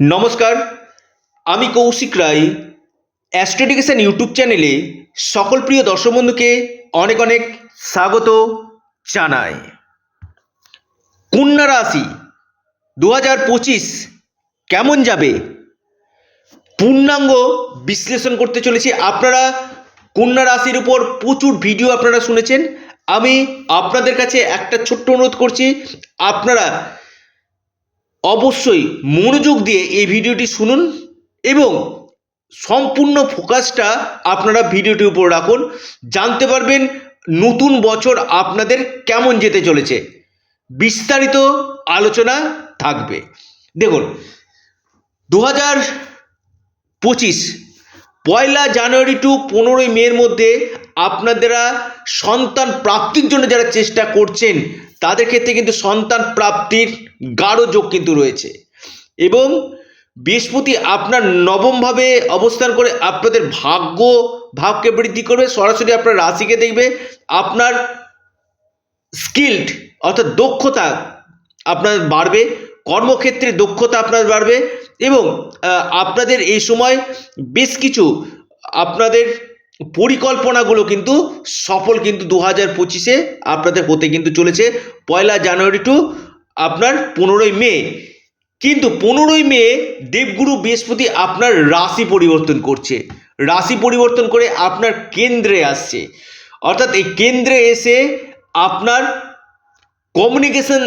নমস্কার, আমি কৌশিক রায় অ্যাস্ট্রোডিকেশন ইউটিউব চ্যানেলে সকল প্রিয় দর্শক বন্ধুকে অনেক অনেক স্বাগত জানাই। কন্যা রাশি দু হাজার পঁচিশ কেমন যাবে? পূর্ণাঙ্গ বিশ্লেষণ করতে চলেছি। আপনারা কন্যা রাশির উপর প্রচুর ভিডিও আপনারা শুনেছেন। আমি আপনাদের কাছে একটা ছোট্ট অনুরোধ করছি। আপনারা অবশ্যই মনোযোগ দিয়ে এই ভিডিওটি শুনুন এবং সম্পূর্ণ ফোকাসটা আপনারা ভিডিওটির উপর রাখুন। জানতে পারবেন নতুন বছর আপনাদের কেমন যেতে চলেছে। বিস্তারিত আলোচনা থাকবে। দেখুন দু হাজার পঁচিশ পয়লা জানুয়ারি টু পনেরোই মের মধ্যে আপনারা সন্তান প্রাপ্তির জন্য যারা চেষ্টা করছেন, তাদের ক্ষেত্রে কিন্তু সন্তান প্রাপ্তির গাঢ় যোগ কিন্তু রয়েছে। এবং বৃহস্পতি আপনার নবমভাবে অবস্থান করে আপনাদের ভাগ্য ভাবকে বৃদ্ধি করবে, সরাসরি আপনার রাশিকে দেখবে, আপনার স্কিল্ড অর্থাৎ দক্ষতা আপনার বাড়বে, কর্মক্ষেত্রে দক্ষতা আপনার বাড়বে এবং আপনাদের এই সময় বেশ কিছু আপনাদের পরিকল্পনাগুলো কিন্তু সফল কিন্তু দু হাজার পঁচিশে আপনাদের হতে কিন্তু চলেছে। পয়লা জানুয়ারি টু আপনার পনেরোই মে, কিন্তু পনেরোই মে দেবগুরু বৃহস্পতি আপনার রাশি পরিবর্তন করছে। রাশি পরিবর্তন করে আপনার কেন্দ্রে আসছে। অর্থাৎ এই কেন্দ্রে এসে আপনার কমিউনিকেশন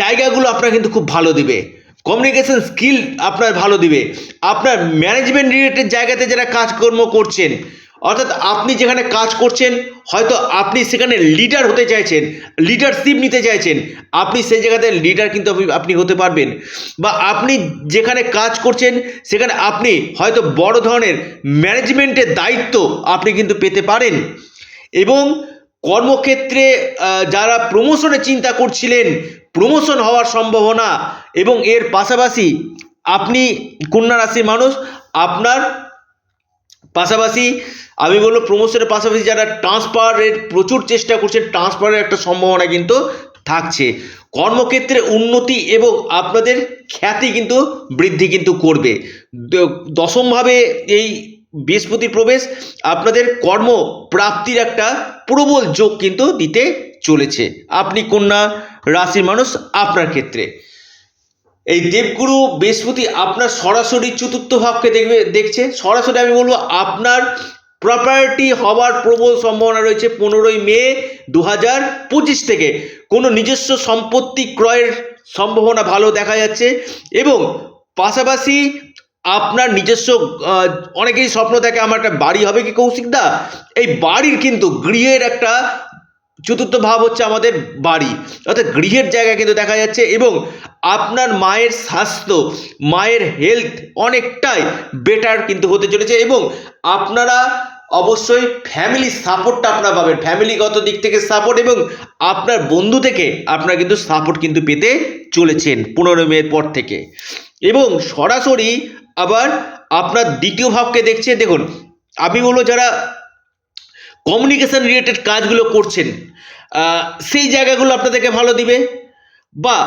জায়গাগুলো আপনার কিন্তু খুব ভালো দিবে। কমিউনিকেশন স্কিল আপনার ভালো দিবে। আপনার ম্যানেজমেন্ট রিলেটেড জায়গাতে যারা কাজকর্ম করছেন অর্থাৎ আপনি যেখানে কাজ করছেন, হয়তো আপনি সেখানে লিডার হতে চাইছেন লিডারশিপ নিতে চাইছেন, আপনি সেই জায়গাতে লিডার কিন্তু আপনি- হতে পারবেন। বা আপনি যেখানে কাজ করছেন, সেখানে আপনি হয়তো বড় ধরনের ম্যানেজমেন্টের দায়িত্ব আপনি কিন্তু পেতে পারেন। এবং কর্মক্ষেত্রে যারা প্রমোশনের চিন্তা করছিলেন প্রমোশন হওয়ার সম্ভাবনা এবং এর পাশাপাশি আপনি কন্যা রাশির মানুষ, আপনার পাশাপাশি আমি বলব প্রমোশনের পাশাপাশি যারা ট্রান্সফারের প্রচুর চেষ্টা করছে ট্রান্সফারের একটা সম্ভাবনা কিন্তু থাকছে। কর্মক্ষেত্রে উন্নতি এবং আপনাদের খ্যাতি কিন্তু বৃদ্ধি কিন্তু করবে। দশমভাবে এই বৃহস্পতির প্রবেশ আপনাদের কর্ম প্রাপ্তির একটা প্রবল যোগ কিন্তু দিতে চলেছে। আপনি কন্যা রাশির মানুষ, আপনার ক্ষেত্রে। এই দেবগুরু বৃহস্পতি আপনার সরাসরি চতুর্থ ভাবকে দেখবে, দেখছে। সরাসরি আমি বলব, আপনার প্রপার্টি হওয়ার প্রবল সম্ভাবনা রয়েছে পনেরোই মে দু হাজার পঁচিশ থেকে। কোনো নিজস্ব সম্পত্তি ক্রয়ের সম্ভাবনা ভালো দেখা যাচ্ছে এবং পাশাপাশি আপনার নিজস্ব অনেকেই স্বপ্ন থাকে, আমার একটা বাড়ি হবে কি কৌশিকদা এই বাড়ির কিন্তু গৃহের একটা চতুর্থ ভাব হচ্ছে আমাদের বাড়ি। অর্থাৎ গৃহের জায়গা কিন্তু দেখা যাচ্ছে এবং আপনার মায়ের স্বাস্থ্য, মায়ের হেলথ অনেকটাই বেটার কিন্তু হতে চলেছে এবং আপনারা অবশ্যই ফ্যামিলি সাপোর্টটা আপনারা পাবেন। ফ্যামিলিগত দিক থেকে সাপোর্ট এবং আপনার বন্ধু থেকে আপনারা কিন্তু সাপোর্ট কিন্তু পেতে চলেছেন পনেরো মের পর থেকে। এবং সরাসরি আবার আপনার দ্বিতীয় ভাবকে দেখছে দেখুন আমি বলব যারা কমিউনিকেশন রিলেটেড কাজগুলো করছেন সেই জায়গাগুলো আপনাদেরকে ভালো দিবে। বা,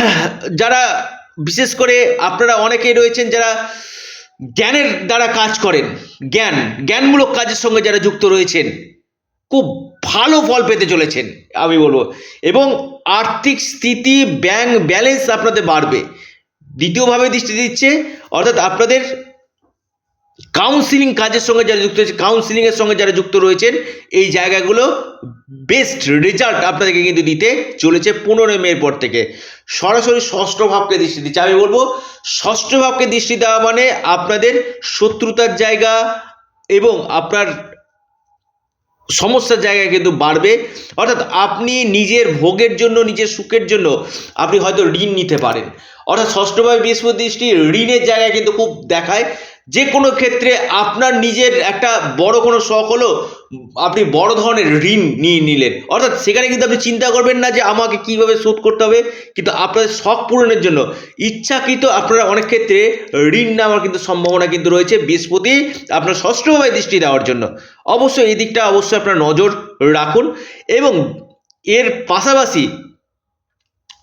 যারা, বিশেষ করে আপনারা অনেকেই রয়েছেন যারা জ্ঞানের দ্বারা কাজ করেন, জ্ঞান, জ্ঞানমূলক কাজের সঙ্গে যারা যুক্ত রয়েছেন, খুব ভালো ফল পেতে চলেছেন, আমি বলব। এবং আর্থিক স্থিতি ব্যাংক ব্যালেন্স আপনাদের বাড়বে। দ্বিতীয়ভাবে দৃষ্টি দিচ্ছে, অর্থাৎ আপনাদের কাউন্সিলিং কাজের সঙ্গে যারা যুক্ত রয়েছে কাউন্সিলিংয়ের সঙ্গে যারা যুক্ত রয়েছেন, এই জায়গাগুলো বেস্ট রেজাল্ট আপনাদেরকে কিন্তু দিতে চলেছে পনেরোই মের পর থেকে। সরাসরি ষষ্ঠ ভাবকে দৃষ্টি দিচ্ছে। আমি বলব, ষষ্ঠ ভাবকে দৃষ্টি দেওয়া মানে আপনাদের শত্রুতার জায়গা এবং আপনার সমস্যার জায়গায় কিন্তু বাড়বে। অর্থাৎ আপনি নিজের ভোগের জন্য, নিজের সুখের জন্য আপনি হয়তো ঋণ নিতে পারেন। অর্থাৎ ষষ্ঠভাবে বৃহস্পতি দৃষ্টি ঋণের জায়গায় কিন্তু খুব দেখায়। যে কোনো ক্ষেত্রে আপনার নিজের একটা বড় কোনো শখ হলো, আপনি বড় ধরনের ঋণ নিয়ে নিলেন। অর্থাৎ সেখানে কিন্তু আপনি চিন্তা করবেন না যে আমাকে কীভাবে শোধ করতে হবে, কিন্তু আপনাদের শখ পূরণের জন্য ইচ্ছাকৃত আপনারা অনেক ক্ষেত্রে ঋণ নেওয়ার কিন্তু সম্ভাবনা কিন্তু রয়েছে বৃহস্পতি আপনার ষষ্ঠভাবে দৃষ্টি দেওয়ার জন্য। অবশ্যই এই দিকটা অবশ্যই আপনার নজর রাখুন এবং এর পাশাপাশি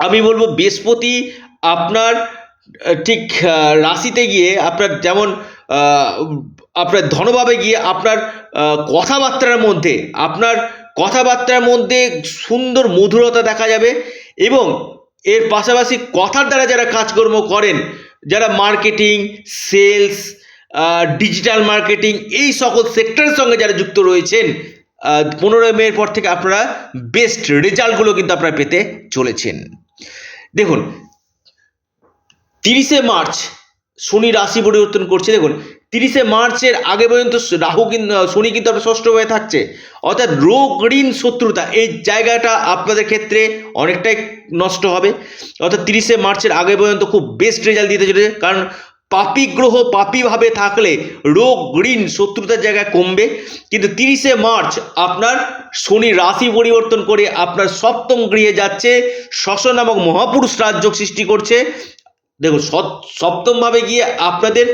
আমি বলব বৃহস্পতি আপনার ঠিক রাশিতে গিয়ে আপনার যেমন আপনার ধনভাবে গিয়ে আপনার কথাবার্তার মধ্যে, আপনার কথাবার্তার মধ্যে সুন্দর মধুরতা দেখা যাবে এবং এর পাশাপাশি কথার দ্বারা যারা কাজকর্ম করেন, যারা মার্কেটিং, সেলস ডিজিটাল মার্কেটিং, এই সকল সেক্টরের সঙ্গে যারা যুক্ত রয়েছেন পনেরোই মের পর থেকে আপনারা বেস্ট রেজাল্টগুলো কিন্তু আপনারা পেতে চলেছেন। দেখুন তিরিশে মার্চ শনি রাশি পরিবর্তন করছে। দেখুন, তিরিশে মার্চের আগে পর্যন্ত রাহু কিন্তু শনি কিন্তু আপনার ষষ্ঠ হয়ে থাকছে। অর্থাৎ রোগ, ঋণ, শত্রুতা, এই জায়গাটা আপনাদের ক্ষেত্রে অনেকটাই নষ্ট হবে। অর্থাৎ তিরিশে মার্চের আগে পর্যন্ত খুব বেস্ট রেজাল্ট দিতে চলেছে। কারণ পাপি গ্রহ পাপিভাবে থাকলে রোগ, ঋণ, শত্রুতার জায়গায় কমবে। কিন্তু তিরিশে মার্চ আপনার শনি রাশি পরিবর্তন করে আপনার সপ্তম গৃহে যাচ্ছে। শশ নামক মহাপুরুষ রাজযোগ সৃষ্টি করছে। দেখুন সপ্তমভাবে গিয়ে আপনাদের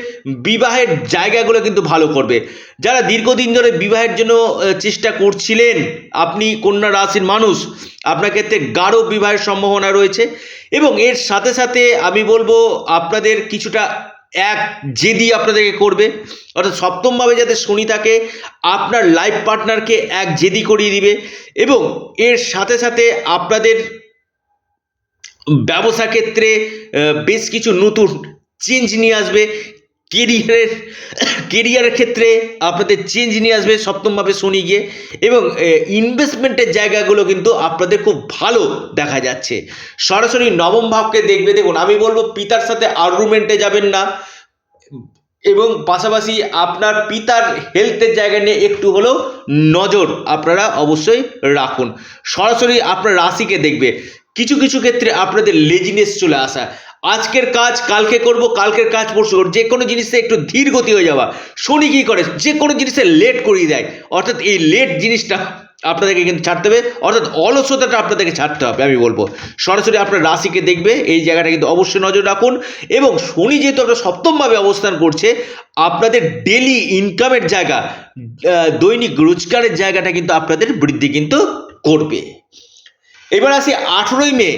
বিবাহের জায়গাগুলো কিন্তু ভালো করবে। যারা দীর্ঘদিন ধরে বিবাহের জন্য চেষ্টা করছিলেন, আপনি কন্যা রাশির মানুষ, আপনার ক্ষেত্রে গাঢ় বিবাহের সম্ভাবনা রয়েছে এবং এর সাথে সাথে আমি বলব, আপনাদের কিছুটা এক জেদি আপনাদেরকে করবে। অর্থাৎ সপ্তমভাবে যাতে শনি থাকে, আপনার লাইফ পার্টনারকে এক জেদি করিয়ে দিবে এবং এর সাথে সাথে আপনাদের ব্যবসা ক্ষেত্রে বেশ কিছু নতুন চেঞ্জ নিয়ে আসবে। কেরিয়ারের কেরিয়ারের ক্ষেত্রে আপনাদের চেঞ্জ নিয়ে আসবে সপ্তমভাবে শনি গিয়ে এবং ইনভেস্টমেন্টের জায়গাগুলো কিন্তু আপনাদের খুব ভালো দেখা যাচ্ছে। সরাসরি নবম ভাবকে দেখবে, দেখুন, আমি বলব পিতার সাথে আর্গুমেন্টে যাবেন না। এবং পাশাপাশি আপনার পিতার হেলথের জায়গা নিয়ে একটু হলেও নজর আপনারা অবশ্যই রাখুন। সরাসরি আপনার রাশিকে দেখবে। কিছু কিছু ক্ষেত্রে আপনাদের লেজিনেস চলে আসা। আজকের কাজ, কালকে করব, কালকের কাজ পরশু করব, যে কোনো জিনিসে একটু ধীর গতি হয়ে যাওয়া। শনি কী করে? যে কোনো জিনিসে লেট করিয়ে দেয়। অর্থাৎ এই লেট জিনিসটা আপনাদেরকে কিন্তু ছাড়তে হবে। অর্থাৎ অলসতাটা আপনাদেরকে ছাড়তে হবে, আমি বলব। সরাসরি আপনার রাশিকে দেখবে, এই জায়গাটা কিন্তু অবশ্যই নজর রাখুন। এবং শনি যেহেতু আপনার সপ্তমভাবে অবস্থান করছে, আপনাদের ডেলি ইনকামের জায়গা দৈনিক রোজগারের জায়গাটা কিন্তু আপনাদের বৃদ্ধি কিন্তু করবে। এবার আসি আঠেরোই মে,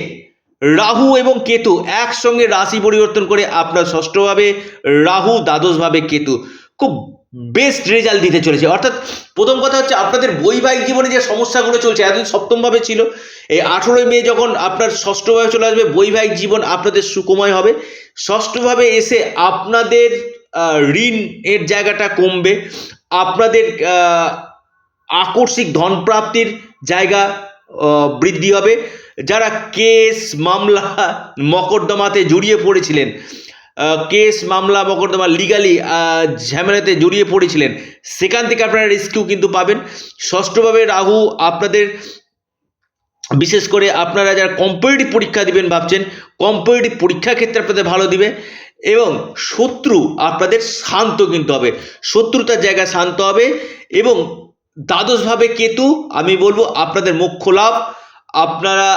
রাহু এবং কেতু একসঙ্গে রাশি পরিবর্তন করে আপনার ষষ্ঠভাবে, রাহু দ্বাদশভাবে কেতু। খুব বেস্ট রেজাল্ট দিতে চলেছে। অর্থাৎ প্রথম কথা হচ্ছে আপনাদের বৈবাহিক জীবনে যে সমস্যাগুলো চলছে, এতদিন সপ্তমভাবে ছিল, এই আঠেরোই মে যখন আপনার ষষ্ঠভাবে চলে আসবে, বৈবাহিক জীবন আপনাদের সুকময় হবে। ষষ্ঠভাবে এসে আপনাদের ঋণ এর জায়গাটা কমবে। আপনাদের আকস্মিক ধন প্রাপ্তির জায়গা বৃদ্ধি হবে। যারা কেস মামলা মকদ্দমাতে জড়িয়ে পড়েছিলেন কেস মামলা মকদ্দমা লিগালি ঝামেলাতে জড়িয়ে পড়েছিলেন, সেখান থেকে আপনারা রেস্কিউ কিন্তু পাবেন। ষষ্ঠভাবে রাহু, আপনাদের বিশেষ করে আপনারা যারা কম্পিটিটিভ পরীক্ষা দিবেন ভাবছেন কম্পিটিটিভ পরীক্ষা ক্ষেত্রে আপনাদের ভালো দিবে এবং শত্রু আপনাদের শান্ত কিন্তু হবে। শত্রুতার জায়গায় শান্ত হবে এবং দ্বাদশভাবে কেতু, আমি বলব আপনাদের মুখ্য লাভ আপনারা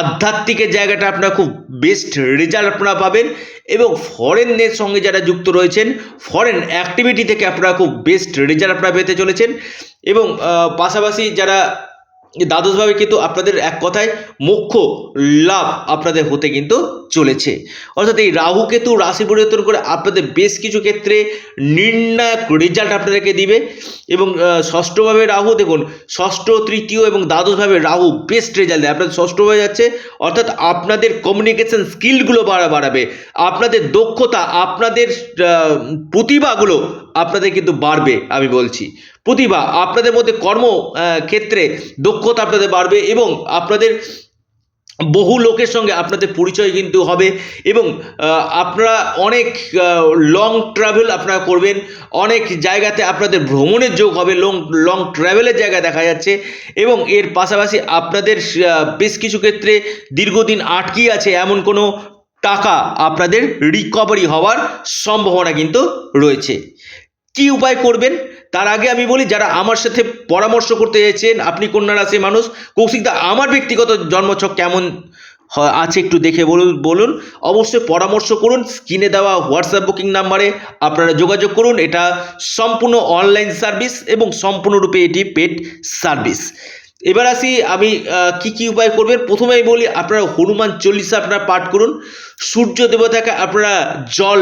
আধ্যাত্মিকের জায়গাটা আপনারা খুব বেস্ট রেজাল্ট আপনারা পাবেন এবং ফরেনের সঙ্গে যারা যুক্ত রয়েছেন ফরেন অ্যাক্টিভিটি থেকে আপনারা খুব বেস্ট রেজাল্ট আপনারা পেতে চলেছেন। এবং পাশাপাশি যারা দ্বাদশভাবে কিন্তু আপনাদের এক কথায় মোক্ষ লাভ আপনাদের হতে কিন্তু চলেছে। অর্থাৎ এই রাহু কেতু রাশি পরিবর্তন করে আপনাদের বেশ কিছু ক্ষেত্রে নির্ণায়ক রেজাল্ট আপনাদেরকে দিবে এবং ষষ্ঠভাবে রাহু, দেখুন, ষষ্ঠ, তৃতীয় এবং দ্বাদশভাবে রাহু বেস্ট রেজাল্ট দেয়। আপনাদের ষষ্ঠভাবে যাচ্ছে, অর্থাৎ আপনাদের কমিউনিকেশন স্কিলগুলো বাড়া, বাড়াবে। আপনাদের দক্ষতা, আপনাদের প্রতিভাগুলো আপনাদের কিন্তু বাড়বে, আমি বলছি। প্রতিভা, আপনাদের মধ্যে কর্ম ক্ষেত্রে দক্ষতা আপনাদের বাড়বে এবং আপনাদের বহু লোকের সঙ্গে আপনাদের পরিচয় কিন্তু হবে এবং আপনারা অনেক লং ট্রাভেল আপনারা করবেন, অনেক জায়গাতে আপনাদের ভ্রমণের যোগ হবে লং লং ট্রাভেলের জায়গা দেখা যাচ্ছে এবং এর পাশাপাশি আপনাদের বেশ কিছু ক্ষেত্রে দীর্ঘদিন আটকিয়ে আছে এমন কোনো টাকা আপনাদের রিকভারি হওয়ার সম্ভাবনা কিন্তু রয়েছে। কি উপায় করবেন? তার আগে আমি বলি, যারা আমার সাথে পরামর্শ করতে চাইছেন আপনি কন্যা রাশির মানুষ কৌশিকদা আমার ব্যক্তিগত জন্মছক কেমন আছে একটু দেখে বলুন বলুন। অবশ্যই পরামর্শ করুন স্ক্রিনে দেওয়া হোয়াটসঅ্যাপ বুকিং নাম্বারে আপনারা যোগাযোগ করুন। এটা সম্পূর্ণ অনলাইন সার্ভিস এবং সম্পূর্ণরূপে এটি পেড সার্ভিস এবার আসি, আমি কি কি উপায় করবেন? প্রথমেই বলি, আপনারা হনুমান চল্লিশা আপনারা পাঠ করুন। সূর্য দেবতাকে আপনারা জল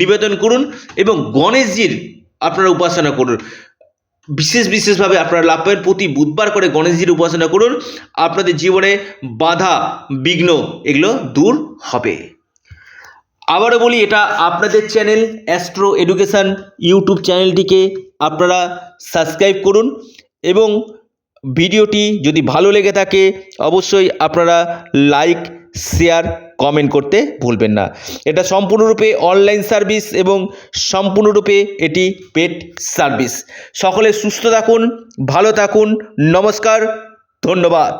নিবেদন করুন এবং গণেশজির আপনারা উপাসনা করুন। বিশেষ বিশেষভাবে আপনারা লাভ পাবেন প্রতি বুধবার করে গণেশজির উপাসনা করুন। আপনাদের জীবনে বাধা, বিঘ্ন এগুলো দূর হবে। আবারও বলি, এটা আপনাদের চ্যানেল অ্যাস্ট্রো এডুকেশান ইউটিউব চ্যানেলটিকে আপনারা সাবস্ক্রাইব করুন এবং ভিডিওটি যদি ভালো লেগে থাকে, অবশ্যই আপনারা লাইক শেয়ার কমেন্ট করতে ভুলবেন না। এটা সম্পূর্ণরূপে অনলাইন সার্ভিস এবং সম্পূর্ণরূপে এটি পেড সার্ভিস সকলে সুস্থ থাকুন, ভালো থাকুন, নমস্কার, ধন্যবাদ।